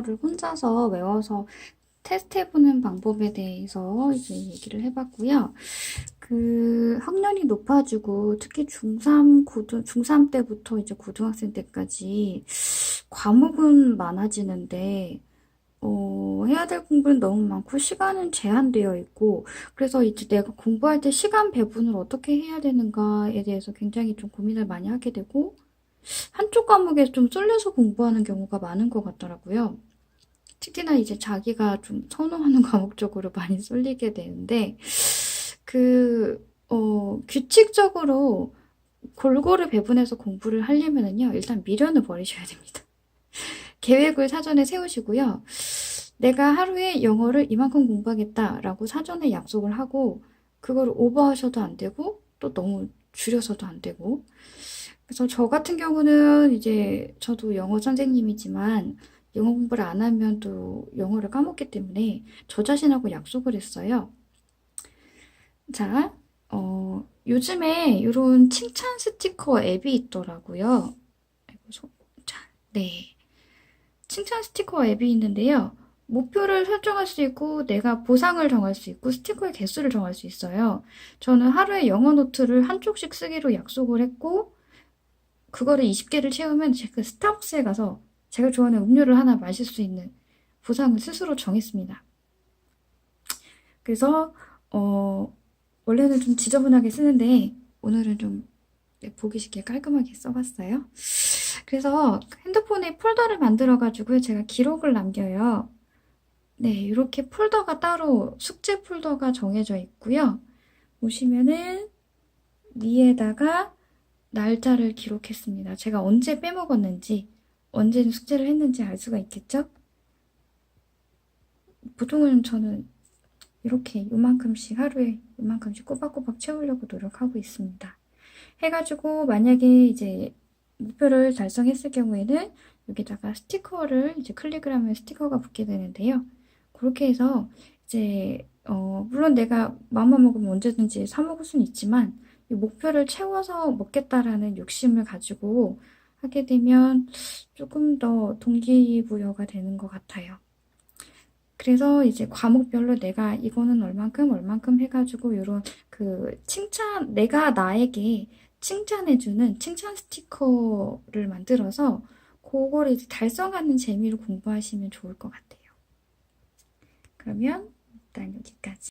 거를 혼자서 외워서 테스트해보는 방법에 대해서 이제 얘기를 해봤고요. 그 학년이 높아지고 특히 중3 고등 중3 때부터 이제 고등학생 때까지 과목은 많아지는데 어, 해야 될 공부는 너무 많고 시간은 제한되어 있고 그래서 이제 내가 공부할 때 시간 배분을 어떻게 해야 되는가에 대해서 굉장히 좀 고민을 많이 하게 되고 한쪽 과목에 좀 쏠려서 공부하는 경우가 많은 것 같더라고요. 특히나 이제 자기가 좀 선호하는 과목 쪽으로 많이 쏠리게 되는데 그 어, 규칙적으로 골고루 배분해서 공부를 하려면은요, 일단 미련을 버리셔야 됩니다. 계획을 사전에 세우시고요. 내가 하루에 영어를 이만큼 공부하겠다라고 사전에 약속을 하고, 그걸 오버하셔도 안 되고, 또 너무 줄여서도 안 되고. 그래서 저 같은 경우는 이제 저도 영어 선생님이지만, 영어 공부를 안 하면 또 영어를 까먹기 때문에 저 자신하고 약속을 했어요. 자, 어, 요즘에 이런 칭찬 스티커 앱이 있더라고요. 네. 칭찬 스티커 앱이 있는데요. 목표를 설정할 수 있고, 내가 보상을 정할 수 있고, 스티커의 개수를 정할 수 있어요. 저는 하루에 영어 노트를 한쪽씩 쓰기로 약속을 했고, 그거를 20개를 채우면 제가 스타벅스에 가서 제가 좋아하는 음료를 하나 마실 수 있는 보상을 스스로 정했습니다. 그래서, 어, 원래는 좀 지저분하게 쓰는데, 오늘은 좀 네, 보기 쉽게 깔끔하게 써봤어요. 그래서 핸드폰에 폴더를 만들어가지고 제가 기록을 남겨요. 네, 이렇게 폴더가 따로 숙제 폴더가 정해져 있고요. 보시면은 위에다가 날짜를 기록했습니다. 제가 언제 빼먹었는지, 언제 숙제를 했는지 알 수가 있겠죠? 보통은 저는 이렇게 요만큼씩 하루에 요만큼씩 꼬박꼬박 채우려고 노력하고 있습니다. 해가지고 만약에 이제 목표를 달성했을 경우에는 여기다가 스티커를 이제 클릭을 하면 스티커가 붙게 되는데요. 그렇게 해서 이제 어 물론 내가 마음만 먹으면 언제든지 사 먹을 수는 있지만 이 목표를 채워서 먹겠다라는 욕심을 가지고 하게 되면 조금 더 동기부여가 되는 것 같아요. 그래서 이제 과목별로 내가 이거는 얼만큼 얼만큼 해가지고 이런 그 칭찬 내가 나에게 칭찬해주는 칭찬 스티커를 만들어서 그거를 이제 달성하는 재미로 공부하시면 좋을 것 같아요. 그러면 일단 여기까지.